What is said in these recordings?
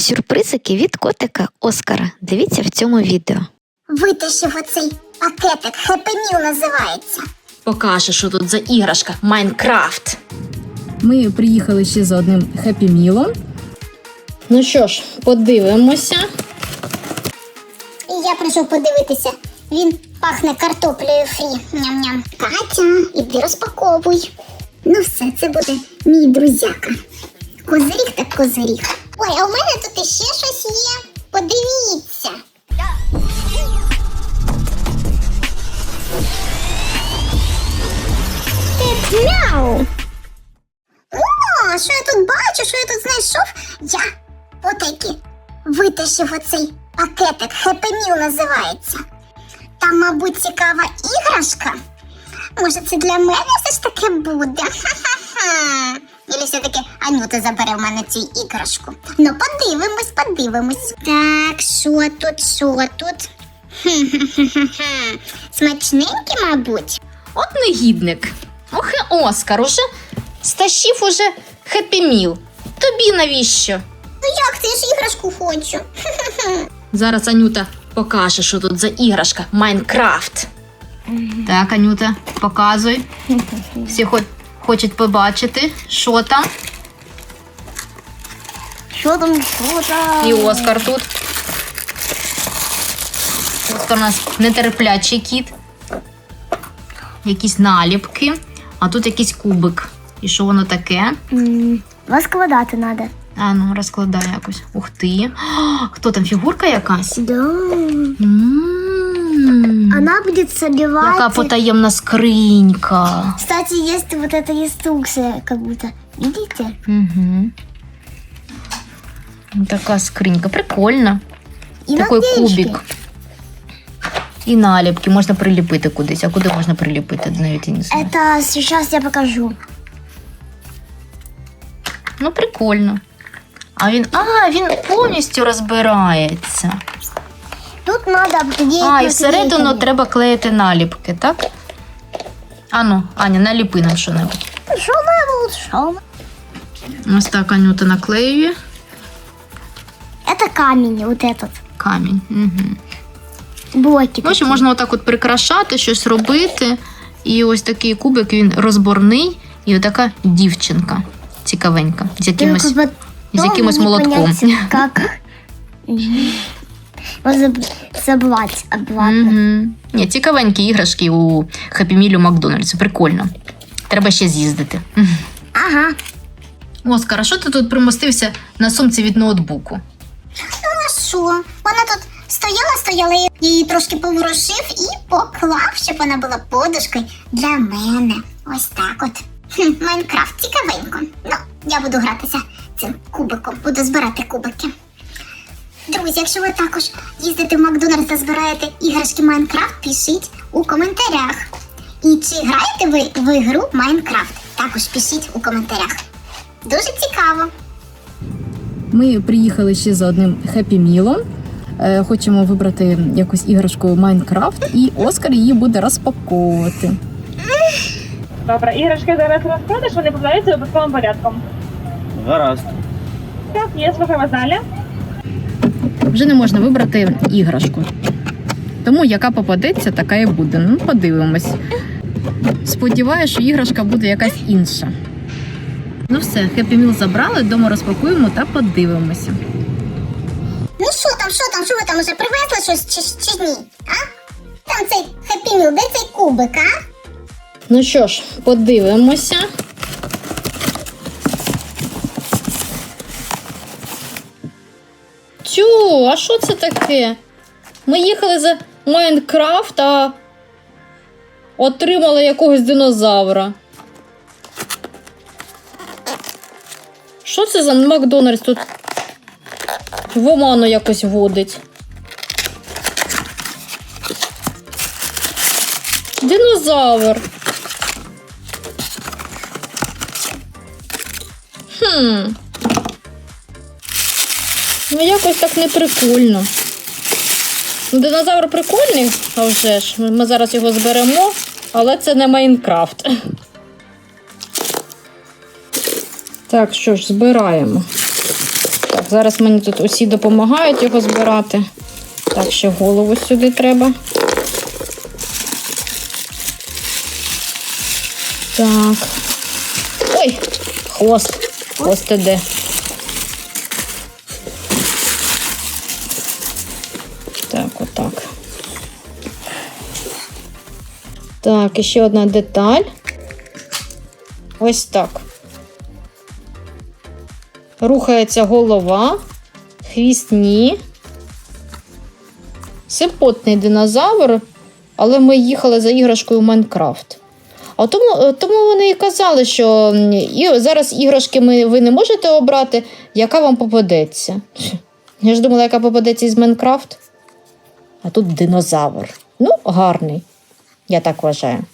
Сюрпризики від котика Оскара. Дивіться в цьому відео. Витащив оцей пакетик Meal називається. Покаже, що тут за іграшка Майнкрафт. Ми приїхали ще за одним хеппі мілом. Ну що ж, подивимося. І я прийшов подивитися. Він пахне картоплею фрі. Ням-ням. Катя, іди розпаковуй. Ну все, це буде мій друзяка. Козиріг так козиріг. Ой, а у мене тут іще щось є. Подивіться. Мяу. О, що я тут бачу, що я тут знайшов? Я отакі витащив оцей пакетик Meal називається. Там, мабуть, цікава іграшка. Може, це для мене все ж таки буде? Ха-ха-ха. Ілі все-таки Анюта забере в мене цю іграшку. Ну, подивимось, подивимось. Так, що тут, що тут? Хм-хм-хм-хм. Смачненькі, мабуть. От негідник. Ох, і Оскар уже стащив уже хеппі міл. Тобі навіщо? Ну як це я ж іграшку хочу? Зараз Анюта покаже, що тут за іграшка Майнкрафт. Так, Анюта, показуй. Всі хо- хочуть побачити, що там. Що там, що там? І Оскар тут. Оскар у нас нетерплячий кіт. Якісь наліпки, а тут якийсь кубик. І що воно таке? Розкладати треба. А ну, розкладай якось. Ух ти. Хто там? Фігурка якась? Да. М, Она будет собирать... Яка потаємна скринька. Кстати, есть вот эта инструкция, как будто. Видите? Угу. Така скринька. Прикольно. И Такий наклеечки. кубик. І наліпки можна приліпити кудись. А куди можна приліпити? Навіть і не знаю. Это сейчас я покажу. Ну, прикольно. А він. А, він повністю розбирається. Тут надо обклеить А, і всередину наклейками. треба клеїти наліпки, так? Ану, Аня, наліпи нам що-небудь. Шо надо, шо? Ось так Анюта наклеює Это камень, вот этот. камінь. Угу. Блоки. Ну, ще можна отак от прикрашати, щось робити. І ось такий кубик, він розборний, і отака дівчинка цікавенька, з якимось, Только потом з якимось не молотком. понять, Как... обратно. Угу. Ні, цікавенькі іграшки у Happy Meal у Макдональдсі. Прикольно. Треба ще з'їздити. Ага. Оскар, а що ти тут примостився на сумці від ноутбуку? Ну, А що? Вона тут стояла, стояла, я її трошки поворушив і поклав, щоб вона була подушкою для мене. Ось так от. Хм, Майнкрафт цікавенько. Ну, я буду гратися цим кубиком, буду збирати кубики. Друзі, якщо ви також їздите в Макдональдс та збираєте іграшки Майнкрафт, пишіть у коментарях. І чи граєте ви в ігру Майнкрафт? Також пишіть у коментарях. Дуже цікаво. Ми приїхали ще за одним хеппі мілом. Е, Хочемо вибрати якусь іграшку Майнкрафт, і Оскар її буде розпаковувати. Добре, іграшки зараз розпродаж, вони продаються обов'язковим порядком. Гаразд. Так, є слухаю вас далі. Вже не можна вибрати іграшку. Тому яка попадеться, така і буде. Ну, подивимось. Сподіваюся, що іграшка буде якась інша. Ну все, хеппі міл забрали, вдома розпакуємо та подивимося. Ну що там, що там, що ви там уже привезли щось чи, чи ні? А? Там цей хеппі міл, де цей кубик, а? Ну що ж, подивимося. Тю, а що це таке? Ми їхали за Майнкрафт, а отримали якогось динозавра. Що це за Макдональдс тут в оману якось водить? Динозавр. Хм. Ну, якось так не прикольно. Ну, Динозавр прикольний, а вже ж. Ми зараз його зберемо, але це не Майнкрафт. Так, що ж, збираємо. Так, зараз мені тут усі допомагають його збирати. Так, ще голову сюди треба. Так. Ой, хвост. Хвост іде. Так. Так, і ще одна деталь. Ось так. Рухається голова, хвіст ні. Симпотний динозавр, але ми їхали за іграшкою в Майнкрафт. А тому, е, тому вони і казали, що і зараз іграшки ми, ви не можете обрати, яка вам попадеться. Я ж думала, яка попадеться із Майнкрафт. А тут динозавр. Ну, гарний. Я так вважаю.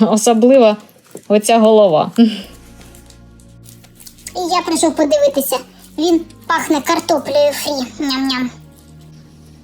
Особливо оця голова. І я прийшов подивитися. Він пахне картоплею фрі. Ням-ням.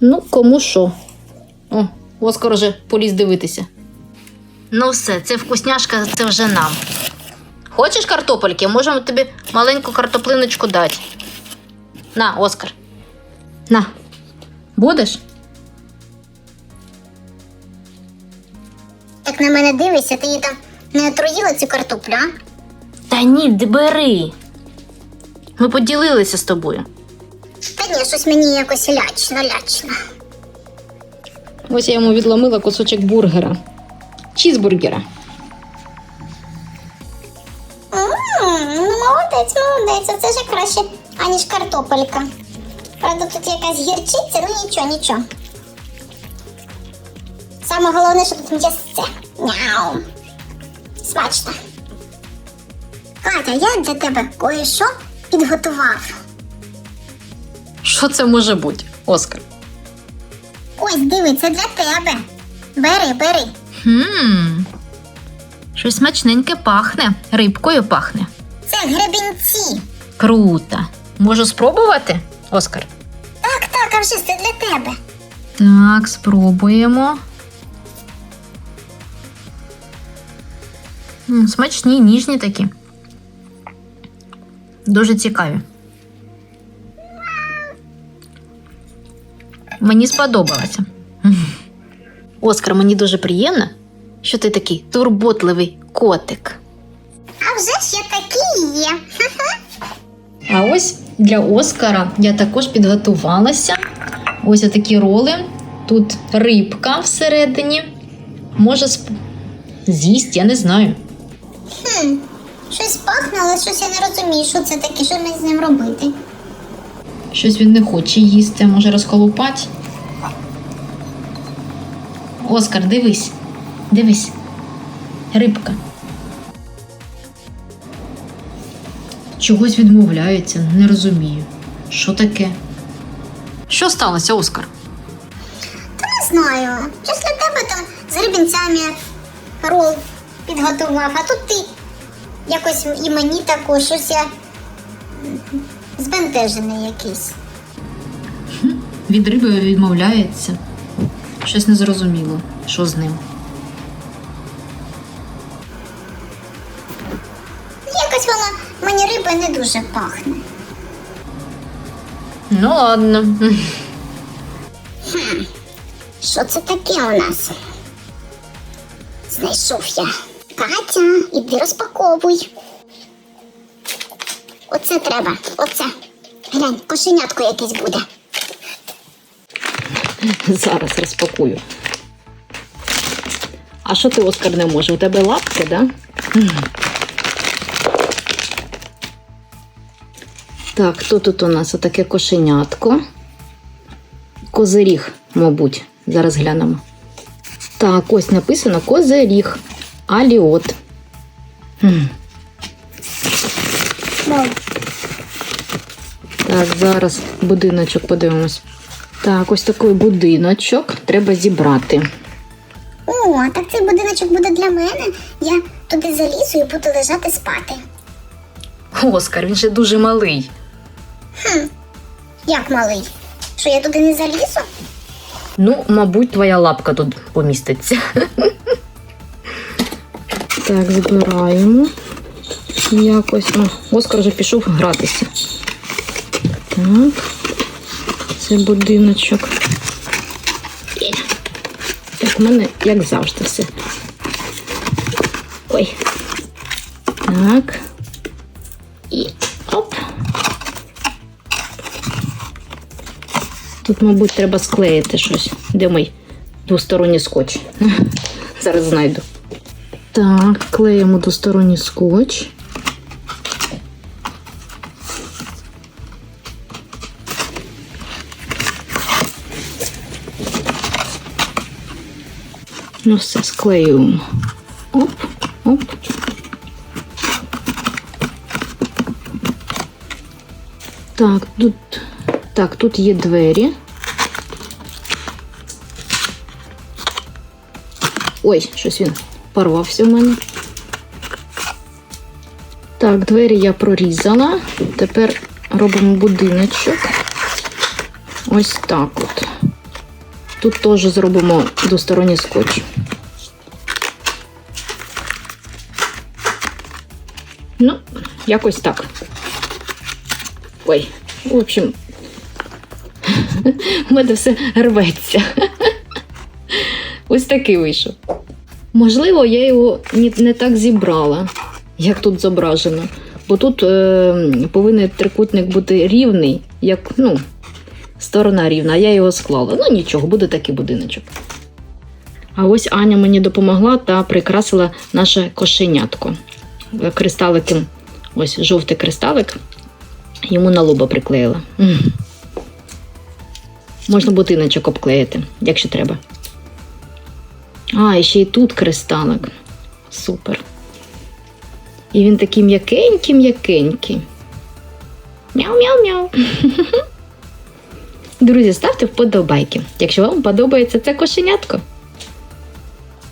Ну, кому що. О, Оскар уже поліз дивитися. Ну все, це вкусняшка, це вже нам. Хочеш картопельки? Можемо тобі маленьку картоплиночку дати. На, Оскар. На. Будеш? Як на мене дивишся, ти її там не отруїла цю картоплю, а? Та ні, д- бери. Ми поділилися з тобою. Та ні, щось мені якось лячно, лячно. Ось я йому відломила кусочок бургера. Чізбургера. Ну молодець, молодець, оце ж краще, аніж картопелька. Правда, тут якась гірчиця, ну нічого, нічого. Саме головне, що тут м'ясце. Няу. Смачно. Катя, я для тебе кое-що підготував. Що це може бути, Оскар? Ось, диви, це для тебе. Бери, бери. Хм. Щось смачненьке пахне. Рибкою пахне. Це гребінці. Круто. Можу спробувати, Оскар? Так, так, а вже це для тебе. Так, спробуємо. М, Смачні, ніжні такі. Дуже цікаві. Мені сподобалося. Оскар, мені дуже приємно, що ти такий турботливий котик. А вже ж я такий є. А ось для Оскара я також підготувалася. Ось такі роли. Тут рибка всередині. Може сп... з'їсть, я не знаю. Хм, щось пахне, але щось я не розумію, що це таке, що мені з ним робити. Щось він не хоче їсти, може розколупать. Оскар, дивись. Дивись. Рибка. Чогось відмовляється, не розумію. Що таке? Що сталося, Оскар? Та не знаю. Щось для тебе там з гребінцями рол підготував, а тут ти якось і мені також щось я збентежений якийсь. Від риби відмовляється. Щось незрозуміло, що з ним. Мені не дуже пахне. Ну ладно. Що це таке у нас? Знайшов я. Катя, іди розпаковуй. Оце треба, оце. Глянь, кошенятко якесь буде. Зараз розпакую. А що ти, Оскар, не може? У тебе лапки, да? Так, хто тут у нас? Отаке кошенятко. Козиріг, мабуть. Зараз глянемо. Так, ось написано козиріг. Аліот. Хм. Так, зараз будиночок подивимось. Так, ось такий будиночок треба зібрати. О, так цей будиночок буде для мене. Я туди залізу і буду лежати спати. Оскар, він же дуже малий. Як малий? Що я туди не залізу? Ну, мабуть, твоя лапка тут поміститься. Так, збираємо. якось. О, Оскар вже пішов гратися. Так. Це будиночок. Так, в мене, як завжди, все. Ой. Так. Тут, мабуть, треба склеїти щось. Де мій двосторонній скотч? Зараз знайду. Так, клеїмо двосторонній скотч. Ну, все, склеюємо. Оп, оп. Так, тут, так, тут є двері. Ой, щось він порвався в мене. Так, двері я прорізала. Тепер робимо будиночок. Ось так от. Тут теж зробимо двосторонній скотч. Ну, якось так. Ой, в общем, у мене все рветься. Ось такий вийшов. Можливо, я його не, так зібрала, як тут зображено. Бо тут е, повинен трикутник бути рівний, як ну, сторона рівна, а я його склала. Ну нічого, буде такий будиночок. А ось Аня мені допомогла та прикрасила наше кошенятко. Кристалики, ось жовтий кристалик, йому на лоба приклеїла. Можна будиночок обклеїти, якщо треба. А, і ще й тут кристалик. Супер. І він такий м'якенький, м'якенький. Мяу-мяу-мяу. Друзі, ставте вподобайки, якщо вам подобається це кошенятко.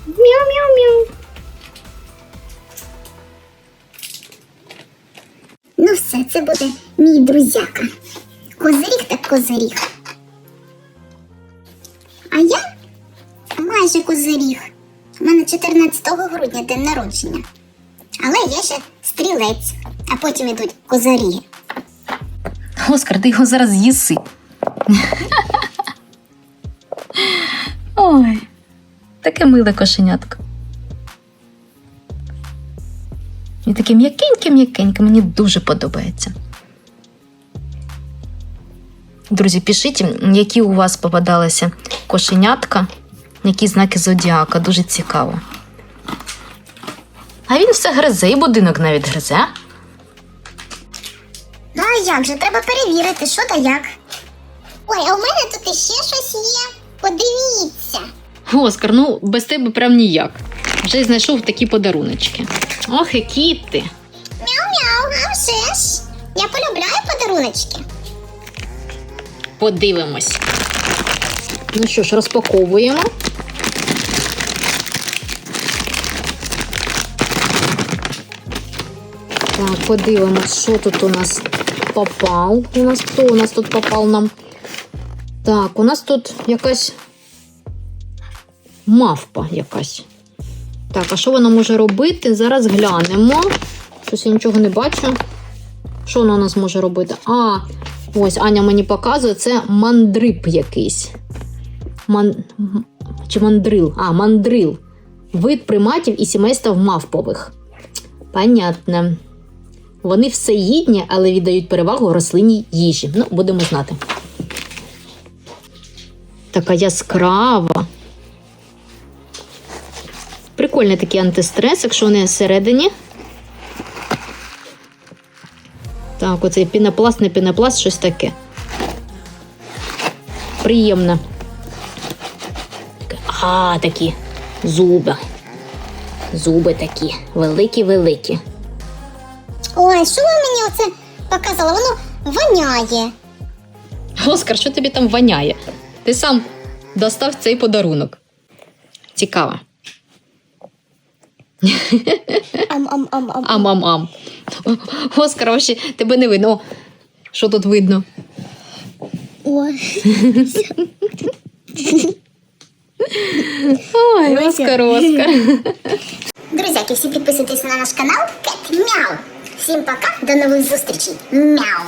Мяу-мяу-мяу. Ну все, це буде мій друзяка. Козиріг так козиріг. Майже козиріг. У мене 14 грудня день народження. Але я ще стрілець, а потім ідуть козаріги. Оскар, ти його зараз з'їси. Ой, таке миле кошенятко. І таке м'якеньке-м'якеньке, мені дуже подобається. Друзі, пишіть, які у вас попадалися кошенятка, які знаки зодіака, дуже цікаво. А він все гризе, і будинок навіть гризе. Ну а як же, треба перевірити, що та як. Ой, а у мене тут іще щось є. Подивіться. Оскар, ну без тебе прям ніяк. Вже й знайшов такі подаруночки. Ох, які ти. Мяу-мяу, а вже ж. Я полюбляю подаруночки. Подивимось. Ну що ж, розпаковуємо. Так, подивимось, що тут у нас попав. У нас хто у нас тут попав нам? Так, у нас тут якась мавпа якась. Так, а що вона може робити? Зараз глянемо. Щось я нічого не бачу. Що вона у нас може робити? А, ось Аня мені показує, це мандриб якийсь. Ман... Чи мандрил? А, мандрил. Вид приматів і сімейства мавпових. Понятно. Вони всеїдні, але віддають перевагу рослинній їжі. Ну, будемо знати. Така яскрава. Прикольний такий антистрес, якщо вони всередині. Так, оцей пінопласт, не пінопласт, щось таке. Приємно. Таке, А, такі зуби. Зуби такі. Великі-великі. Ой, що ви мені оце показали? Воно воняє. Оскар, що тобі там воняє? Ти сам достав цей подарунок. Цікаво. Ам-ам-ам-ам. Ам-ам-ам. Оскар, вообще тебе не видно. О, Що тут видно? Ой. Ой, Оскар, Оскар. Друзяки, всі підписуйтесь на наш канал Кет Мяу. Всім пока, до нових зустрічей. Мяу.